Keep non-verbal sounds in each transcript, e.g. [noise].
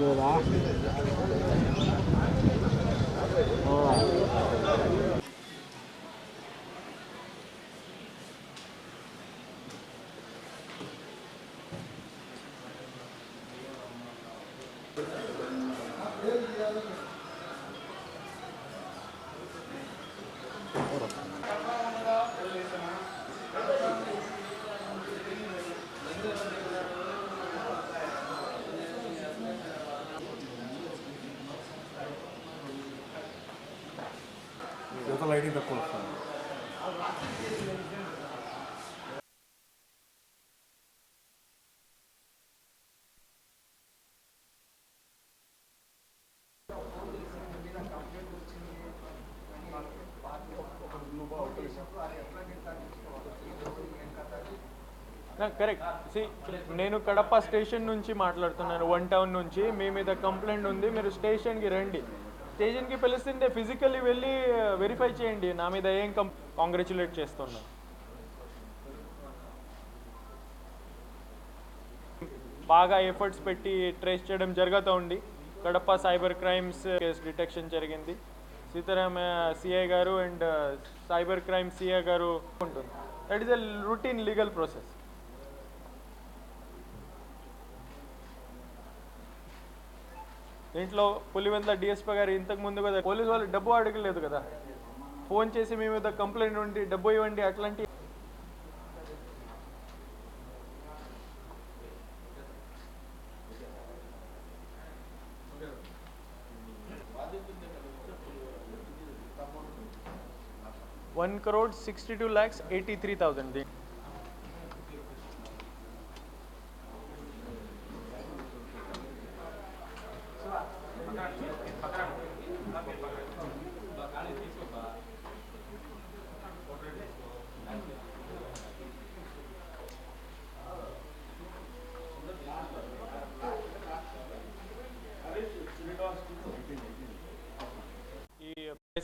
లేదా ఓ. యువత లైటింగ్ తక్కువ వస్తుంది. కరెక్ట్ సి నేను కడప స్టేషన్ నుంచి మాట్లాడుతున్నాను వన్ టౌన్ నుంచి. మీ మీద కంప్లైంట్ ఉంది మీరు స్టేషన్కి రండి. స్టేషన్కి పిలుస్తుంటే ఫిజికల్లీ వెళ్ళి వెరిఫై చేయండి. నా మీద ఏం కం కాంగ్రాచులేట్ చేస్తున్నా బాగా ఎఫర్ట్స్ పెట్టి ట్రేస్ చేయడం జరుగుతూ ఉంది. Kadapa cyber crimes case detection జరిగింది. Sitarama CI garu and cyber crime CI garu ఉంటుంది that is a routine legal process దీంట్లో పులివెందుల డిఎస్పీ గారు ఇంతకు ముందు కదా పోలీసు వాళ్ళు డబ్బు అడగలేదు కదా. ఫోన్ చేసి మీ మీద కంప్లైంట్ ఉండి డబ్బు ఇవ్వండి అట్లాంటి. One crore sixty two lakhs eighty three thousand ఈ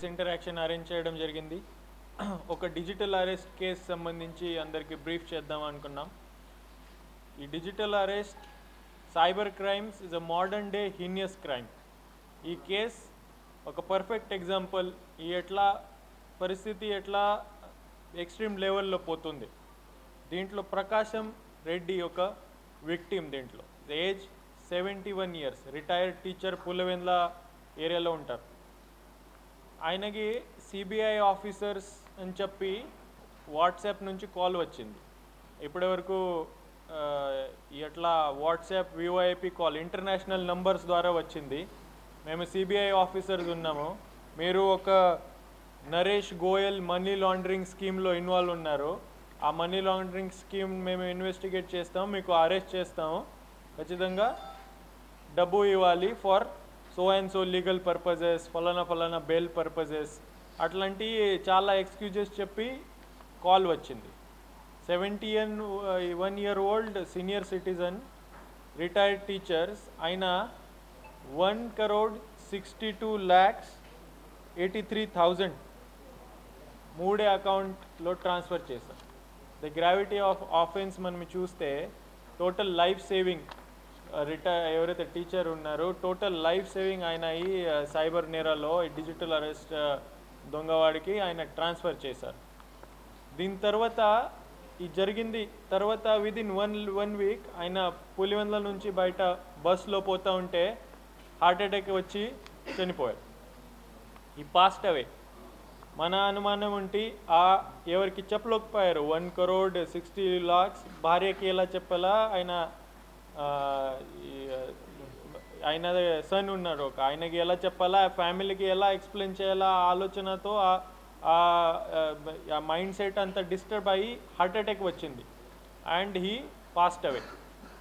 ప్రెస్ ఇంటరాక్షన్ అరేంజ్ చేయడం జరిగింది. ఒక డిజిటల్ అరెస్ట్ కేసు సంబంధించి అందరికీ బ్రీఫ్ చేద్దాం అనుకున్నాం. ఈ digital arrest cyber crimes is a modern day heinous crime. ఈ కేస్ ఒక పర్ఫెక్ట్ ఎగ్జాంపుల్. ఈ ఎట్లా పరిస్థితి ఎట్లా ఎక్స్ట్రీమ్ లెవెల్లో పోతుంది. దీంట్లో ప్రకాశం రెడ్డి ఒక విక్టిమ్ దీంట్లో. Age seventy one years. Retired teacher Pulivendula ఏరియాలో ఉంటారు. ఆయనకి సిబిఐ ఆఫీసర్స్ అని చెప్పి వాట్సాప్ నుంచి కాల్ వచ్చింది. ఇప్పటి వరకు ఎట్లా WhatsApp VoIP call international numbers ద్వారా వచ్చింది. మేము సిబిఐ ఆఫీసర్స్ ఉన్నాము. మీరు ఒక నరేష్ గోయల్ మనీ లాండరింగ్ స్కీమ్లో ఇన్వాల్వ్ ఉన్నారు. ఆ మనీ లాండరింగ్ స్కీమ్ మేము ఇన్వెస్టిగేట్ చేస్తాము మీకు అరెస్ట్ చేస్తాము ఖచ్చితంగా డబ్బు ఇవ్వాలి for so and so legal purposes ఫలానా ఫలానా బెయిల్ పర్పజెస్ అట్లాంటి చాలా ఎక్స్క్యూజెస్ చెప్పి కాల్ వచ్చింది. Seventy one year old senior citizen retired teachers ఆయన one crore sixty two lakhs eighty three thousand మూడే అకౌంట్లో ట్రాన్స్ఫర్ చేశాం. ద గ్రావిటీ ఆఫ్ ఆఫెన్స్ మనం చూస్తే టోటల్ లైఫ్ సేవింగ్ రిటైర్ ఎవరైతే టీచర్ ఉన్నారో టోటల్ లైఫ్ సేవింగ్ ఆయన ఈ సైబర్ నేరాలో డిజిటల్ అరెస్ట్ దొంగవాడికి ఆయన ట్రాన్స్ఫర్ చేశారు. దీని తర్వాత ఈ జరిగింది తర్వాత విదిన్ వన్ వన్ వీక్ ఆయన పులివెందుల నుంచి బయట బస్లో పోతూ ఉంటే హార్ట్అటాక్ వచ్చి చనిపోయారు. ఈ పాస్ట్ అవే మన అనుమానం ఉంటే ఆ ఎవరికి చెప్పలేకపోయారు. వన్ కరోడ్ సిక్స్టీ లాక్స్ భార్యకి ఎలా చెప్పాలా? ఆయన ఆయన సన్ ఉన్నాడు ఒక. ఆయనకి ఎలా చెప్పాలా ఫ్యామిలీకి ఎలా ఎక్స్ప్లెయిన్ చేయాలా ఆలోచనతో ఆ- మైండ్ సెట్ అంతా డిస్టర్బ్ అయ్యి హార్ట్ అటాక్ వచ్చింది. And he passed away.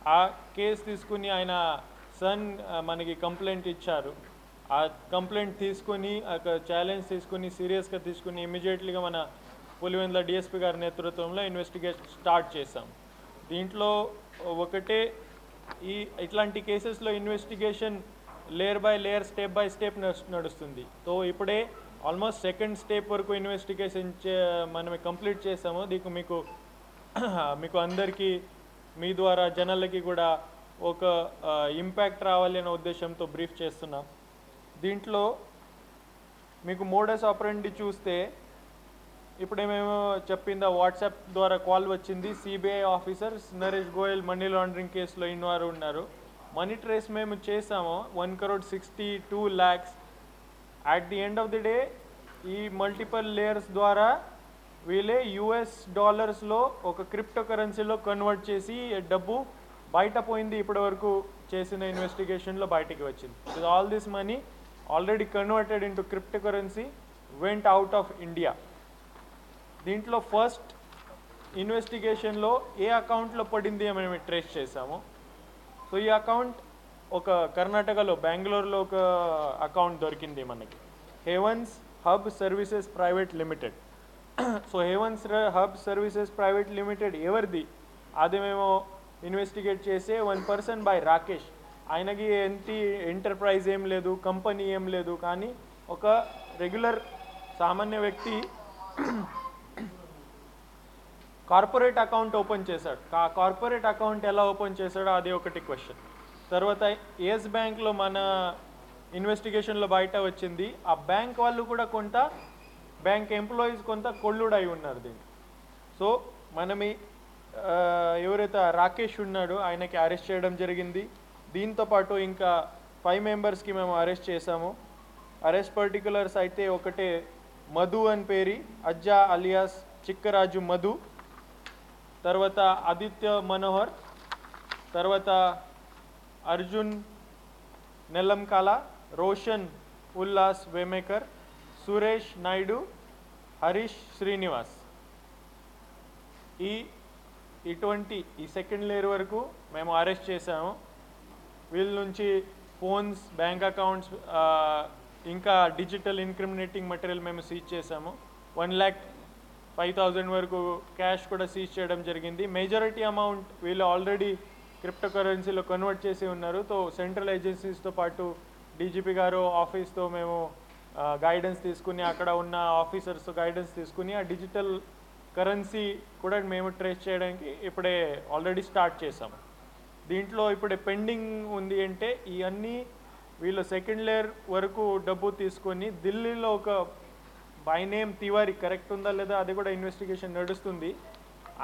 ఆ కేసు తీసుకుని ఆయన సన్ మనకి కంప్లైంట్ ఇచ్చారు. ఆ కంప్లైంట్ తీసుకుని ఒక ఛాలెంజ్ తీసుకుని సీరియస్గా తీసుకుని ఇమీడియట్లీగా మన పులివెందుల డిఎస్పీ గారి నేతృత్వంలో ఇన్వెస్టిగేషన్ స్టార్ట్ చేశాం. దీంట్లో ఒకటే ఈ ఇట్లాంటి కేసెస్లో investigation layer by layer step by step నడుస్తుంది. సో ఇప్పుడే ఆల్మోస్ట్ సెకండ్ స్టెప్ వరకు ఇన్వెస్టిగేషన్ మనం కంప్లీట్ చేసాము. దీనికి మీకు [clears throat] మీకు అందరికీ మీ ద్వారా జనాలకి కూడా ఒక ఇంపాక్ట్ రావాలి అనే ఉద్దేశంతో బ్రీఫ్ చేస్తున్నాం. దీంట్లో మీకు మోడస్ ఆపరెండి చూస్తే ఇప్పుడే మేము చెప్పిందా వాట్సాప్ ద్వారా కాల్ వచ్చింది CBI officers Naresh Goyal money laundering కేసులో ఇన్వాల్వ్ ఉన్నారు. మనీ ట్రేస్ మేము చేసాము one crore sixty two lakhs at the end of the day ఈ మల్టిపల్ లేయర్స్ ద్వారా వీళ్ళే యుఎస్ డాలర్స్లో ఒక క్రిప్టో కరెన్సీలో కన్వర్ట్ చేసి డబ్బు బయట పోయింది ఇప్పటి వరకు చేసిన ఇన్వెస్టిగేషన్లో బయటికి వచ్చింది. All this money already converted into crypto currency went out of India దీంట్లో ఫస్ట్ ఇన్వెస్టిగేషన్లో ఏ అకౌంట్లో పడింది అని మేము ట్రేస్ చేసాము సో ఈ అకౌంట్ ఒక కర్ణాటకలో బెంగళూరులో ఒక అకౌంట్ దొరికింది మనకి. Havens hub services private limited. [clears throat] So havens hub services private limited ఎవరిది? అది మేము ఇన్వెస్టిగేట్ చేసే వన్ పర్సన్ బై రాకేష్. ఆయనకి ఎంత ఎంటర్ప్రైజ్ ఏం లేదు కంపెనీ ఏం లేదు కానీ ఒక రెగ్యులర్ సామాన్య వ్యక్తి కార్పొరేట్ అకౌంట్ ఓపెన్ చేశాడు. కార్పొరేట్ అకౌంట్ ఎలా ఓపెన్ చేశాడో అది ఒకటి క్వశ్చన్. తర్వాత ఎస్ బ్యాంక్లో మన ఇన్వెస్టిగేషన్లో బయట వచ్చింది. ఆ బ్యాంక్ వాళ్ళు కూడా కొంత బ్యాంక్ ఎంప్లాయీస్ కొంత కొల్లుడై ఉన్నారు దీంట్లో సో మనం ఎవరైతే రాకేష్ ఉన్నాడో ఆయనకి అరెస్ట్ చేయడం జరిగింది. దీంతో పాటు ఇంకా ఫైవ్ మెంబర్స్కి మేము అరెస్ట్ చేసాము అరెస్ట్ పర్టికులర్స్ అయితే ఒకటే మధు అని పేరి అజ్జా అలియాస్ చిక్కరాజు మధు తర్వాత ఆదిత్య మనోహర్ తర్వాత అర్జున్ నెల్లంకాల రోషన్ ఉల్లాస్ వేమేకర్ సురేష్ నాయుడు హరీష్ శ్రీనివాస్. ఈ ఇటువంటి ఈ సెకండ్ లేయర్ వరకు మేము అరెస్ట్ చేసాము వీళ్ళ నుంచి ఫోన్స్ బ్యాంక్ అకౌంట్స్ ఇంకా డిజిటల్ ఇన్క్రిమినేటింగ్ మెటీరియల్ మేము సీజ్ చేసాము వన్ ల్యాక్ ఫైవ్ థౌజండ్ వరకు క్యాష్ కూడా సీజ్ చేయడం జరిగింది. మెజారిటీ అమౌంట్ వీళ్ళు ఆల్రెడీ క్రిప్టో కరెన్సీలో కన్వర్ట్ చేసి ఉన్నారు. సో సెంట్రల్ ఏజెన్సీస్తో పాటు డీజీపీ గారు ఆఫీస్తో మేము గైడెన్స్ తీసుకుని అక్కడ ఉన్న ఆఫీసర్స్ గైడెన్స్ తీసుకుని ఆ డిజిటల్ కరెన్సీ కూడా మేము ట్రేస్ చేయడానికి ఇప్పుడే ఆల్రెడీ స్టార్ట్ చేసాము దీంట్లో ఇప్పుడే పెండింగ్ ఉంది అంటే ఇవన్నీ వీళ్ళు సెకండ్ లేయర్ వరకు డబ్బు తీసుకొని ఢిల్లీలో ఒక బై నేమ్ తివారి కరెక్ట్ ఉందా లేదా అది కూడా ఇన్వెస్టిగేషన్ నడుస్తుంది.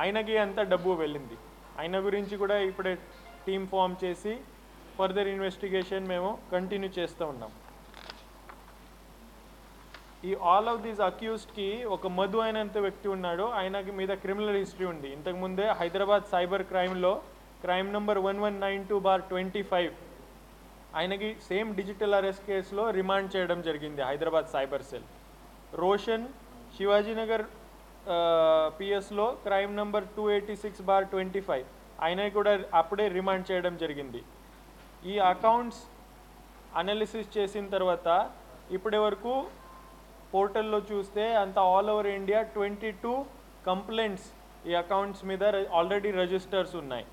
ఆయనకి అంత డబ్బు వెళ్ళింది. ఆయన గురించి కూడా ఇప్పుడే టీమ్ ఫామ్ చేసి ఫర్దర్ ఇన్వెస్టిగేషన్ మేము కంటిన్యూ చేస్తూ ఉన్నాం. ఈ ఆల్ ఆఫ్ దీస్ అక్యూస్డ్కి ఒక మధు అయినంత వ్యక్తి ఉన్నాడు. ఆయనకి మీద క్రిమినల్ హిస్టరీ ఉంది. ఇంతకుముందే Hyderabad cyber క్రైమ్లో crime number one one nine two bar twenty five ఆయనకి సేమ్ డిజిటల్ అరెస్ట్ కేసులో రిమాండ్ చేయడం జరిగింది Hyderabad cyber cell Roshan Shivajinagar పిఎస్లో crime number two eighty six bar twenty five. ఆయన కూడా అప్పుడే రిమాండ్ చేయడం జరిగింది. ఈ అకౌంట్స్ అనాలిసిస్ చేసిన తర్వాత ఇప్పటి వరకు పోర్టల్లో చూస్తే అంత all over India twenty two complaints ఈ అకౌంట్స్ మీద ఆల్రెడీ రిజిస్టర్స్ ఉన్నాయి.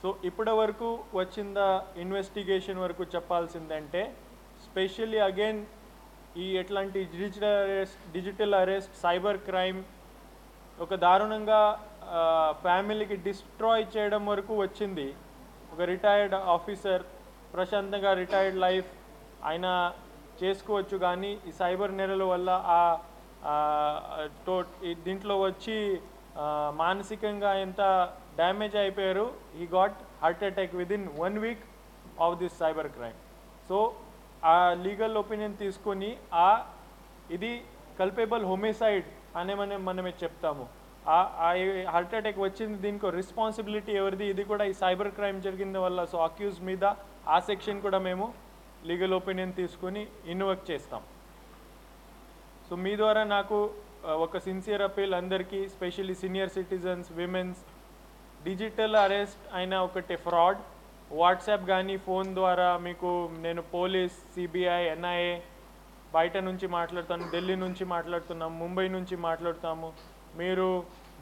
సో ఇప్పటి వరకు వచ్చిన ఇన్వెస్టిగేషన్ వరకు చెప్పాల్సిందంటే స్పెషల్లీ అగైన్ ఈ ఎట్లాంటి digital arrest digital arrest cyber crime ఒక దారుణంగా ఫ్యామిలీకి డిస్ట్రాయ్ చేయడం వరకు వచ్చింది. ఒక రిటైర్డ్ ఆఫీసర్ ప్రశాంతంగా రిటైర్డ్ లైఫ్ ఆయన చేసుకోవచ్చు. కానీ ఈ సైబర్ నెలల వల్ల ఆ టో ఈ దీంట్లో వచ్చి మానసికంగా ఎంత డ్యామేజ్ అయిపోయారు. ఈ got heart attack within one week of this cyber crime so ఆ లీగల్ ఒపీనియన్ తీసుకొని ఆ ఇది కల్పేబుల్ హోమిసైడ్ అనే మనం మనమే చెప్తాము. ఆ హార్ట్ అటాక్ వచ్చింది దీనికి రెస్పాన్సిబిలిటీ ఎవరిది? ఇది కూడా ఈ సైబర్ క్రైమ్ జరిగింది వల్ల. సో అక్యూజ్ మీద ఆ సెక్షన్ కూడా మేము లీగల్ ఒపీనియన్ తీసుకొని ఇన్వర్క్ చేస్తాం. సో మీ ద్వారా నాకు ఒక సిన్సియర్ అపీల్ అందరికీ specially senior citizens women's digital arrest అయిన ఒకటి ఫ్రాడ్ వాట్సాప్ కానీ ఫోన్ ద్వారా మీకు నేను పోలీస్ సిబిఐ ఎన్ఐఏ బయట నుంచి మాట్లాడుతాను ఢిల్లీ నుంచి మాట్లాడుతున్నాము ముంబై నుంచి మాట్లాడుతాము. మీరు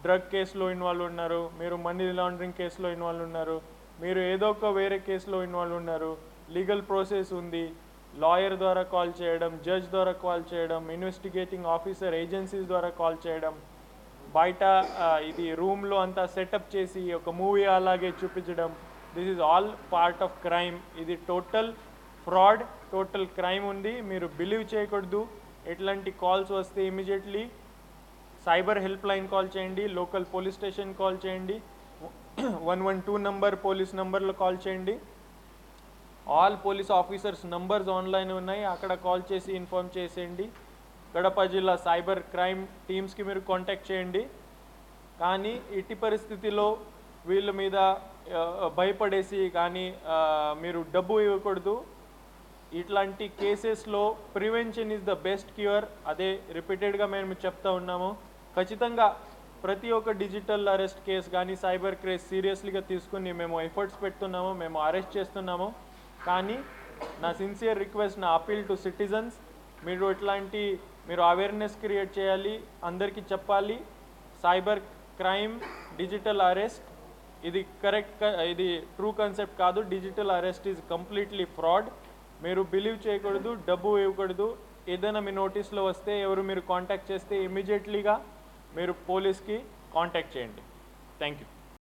డ్రగ్ కేసులో ఇన్వాల్వ్ ఉన్నారు మీరు మనీ లాండరింగ్ కేసులో ఇన్వాల్వ్ ఉన్నారు మీరు ఏదో ఒక వేరే కేసులో ఇన్వాల్వ్ ఉన్నారు లీగల్ ప్రాసెస్ ఉంది. లాయర్ ద్వారా కాల్ చేయడం జడ్జ్ ద్వారా కాల్ చేయడం ఇన్వెస్టిగేటింగ్ ఆఫీసర్ ఏజెన్సీస్ ద్వారా కాల్ చేయడం బయట ఇది రూమ్లో అంతా సెటప్ చేసి ఒక మూవీ అలాగే చూపించడం this is all part of crime ఇది టోటల్ ఫ్రాడ్ టోటల్ క్రైమ్ ఉంది. మీరు బిలీవ్ చేయకూడదు. ఎట్లాంటి కాల్స్ వస్తే immediately cyber help line call చేయండి లోకల్ పోలీస్ స్టేషన్ కాల్ చేయండి one one two number police నంబర్లో కాల్ చేయండి. All police officers numbers online ఉన్నాయి. అక్కడ కాల్ చేసి ఇన్ఫార్మ్ చేసేయండి. గడప జిల్లా సైబర్ క్రైమ్ టీమ్స్కి మీరు కాంటాక్ట్ చేయండి. కానీ ఇట్టి పరిస్థితిలో వీళ్ళ మీద భయపడేసి కానీ మీరు డబ్బు ఇవ్వకూడదు. ఇట్లాంటి కేసెస్లో prevention is the best cure. అదే రిపీటెడ్గా మేము చెప్తా ఉన్నాము. ఖచ్చితంగా ప్రతి ఒక్క డిజిటల్ అరెస్ట్ కేసు కానీ సైబర్ క్రేజ్ సీరియస్లీగా తీసుకుని మేము ఎఫర్ట్స్ పెడుతున్నాము మేము అరెస్ట్ చేస్తున్నాము. కానీ నా సిన్సియర్ రిక్వెస్ట్ నా అపీల్ టు సిటిజన్స్ మీరు ఇట్లాంటి మీరు అవేర్నెస్ క్రియేట్ చేయాలి అందరికీ చెప్పాలి. సైబర్ క్రైమ్ డిజిటల్ అరెస్ట్ ఇది కరెక్ట్ ఇది ట్రూ కాన్సెప్ట్ కాదు. Digital arrest is completely fraud మీరు బిలీవ్ చేయకూడదు డబ్బు ఇవ్వకూడదు. ఏదైనా మీ నోటీస్లో వస్తే ఎవరు మీరు కాంటాక్ట్ చేస్తే ఇమీడియట్లీగా మీరు పోలీస్కి కాంటాక్ట్ చేయండి. Thank you